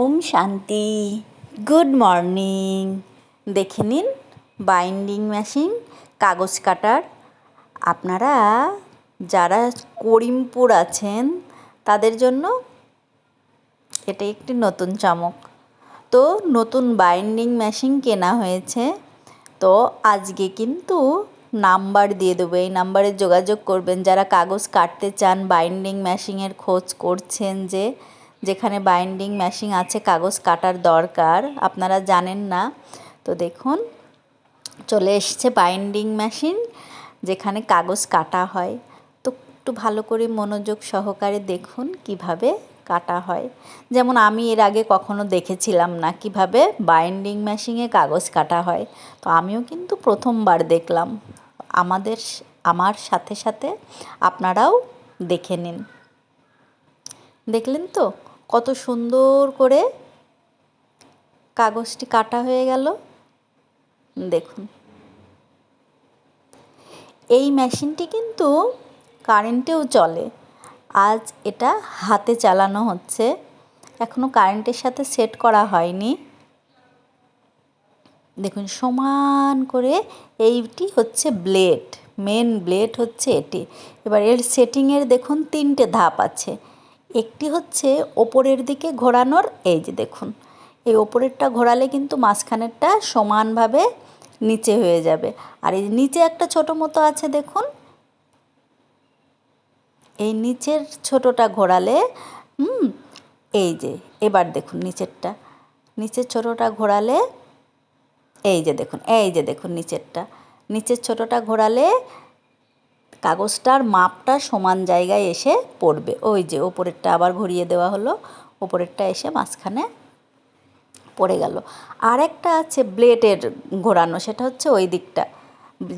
ওম শান্তি। Good morning. দেখে নিন বাইন্ডিং মেশিন, কাগজ কাটার। আপনারা যারা করিমপুর আছেন, তাদের জন্য এটা একটি নতুন চমক। তো নতুন বাইন্ডিং মেশিন কেনা হয়েছে। তো আজকে কিন্তু নাম্বার দিয়ে দেবো। এই নাম্বারে যোগাযোগ করবেন। যারা কাগজ কাটতে চান, বাইন্ডিং মেশিনের খোঁজ করছেন যে যেখানে বাইন্ডিং মেশিন আছে, কাগজ কাটার দরকার, আপনারা জানেন না। তো দেখুন, চলে এসছে বাইন্ডিং মেশিন যেখানে কাগজ কাটা হয়। তো একটু ভালো করে মনোযোগ সহকারে দেখুন কীভাবে কাটা হয়। যেমন আমি এর আগে কখনো দেখেছিলাম না কীভাবে বাইন্ডিং মেশিনে কাগজ কাটা হয়। তো আমিও কিন্তু প্রথমবার দেখলাম। আমাদের আমার সাথে সাথে আপনারাও দেখে নিন। দেখলেন তো? কত সুন্দর করে কাগজটি কাটা হয়ে গেল। দেখুন। এই মেশিনটি কিন্তু কারেন্টেও চলে। আজ এটা হাতে চালানো হচ্ছে। এখনও কারেন্টের সাথে সেট করা হয়নি। দেখুন, সমান করে এইটি হচ্ছে ব্লেড, মেন ব্লেড হচ্ছে এটি। এবার এর সেটিংয়ের দেখুন তিনটে ধাপ আছে। একটি হচ্ছে ওপরের দিকে ঘোরানোর এই যে দেখুন, এই ওপরেরটা ঘোরালে কিন্তু মাঝখানেরটা সমানভাবে নিচে হয়ে যাবে। আর এই নিচে একটা ছোট মতো আছে দেখুন, এই নিচের ছোটোটা ঘোরালে, হুম, এই যে এবার দেখুন নিচেরটা, নিচের ছোটোটা ঘোরালে, এই যে দেখুন, এই যে দেখুন নিচেরটা, নিচের ছোটোটা ঘোরালে কাগজটার মাপটা সমান জায়গায় এসে পড়বে। ওই যে ওপরেরটা আবার ঘুরিয়ে দেওয়া হলো, ওপরেরটা এসে মাঝখানে পড়ে গেল। আর একটা আছে ব্লেডের ঘোরানো, সেটা হচ্ছে ওই দিকটা,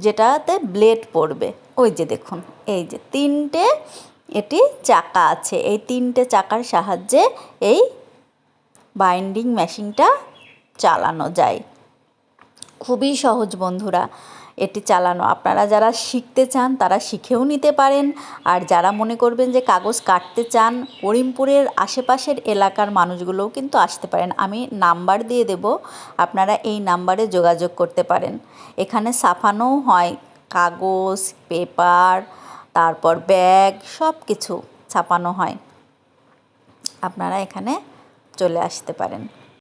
যেটাতে ব্লেড পড়বে। ওই যে দেখুন, এই যে তিনটে, এটি চাকা আছে। এই তিনটে চাকার সাহায্যে এই বাইন্ডিং মেশিনটা চালানো যায়। খুবই সহজ বন্ধুরা। এটি চালানো। আপনারা যারা শিখতে চান, তারা শিখেও নিতে পারেন। আর যারা মনে করবেন যে কাগজ কাটতে চান, করিমপুরের আশেপাশের এলাকার মানুষগুলোও কিন্তু আসতে পারেন। আমি নাম্বার দিয়ে দেব, আপনারা এই নাম্বারে যোগাযোগ করতে পারেন। এখানে সাফানোও হয়, কাগজ, পেপার, তারপর ব্যাগ সব কিছু ছাপানো হয়। আপনারা এখানে চলে আসতে পারেন।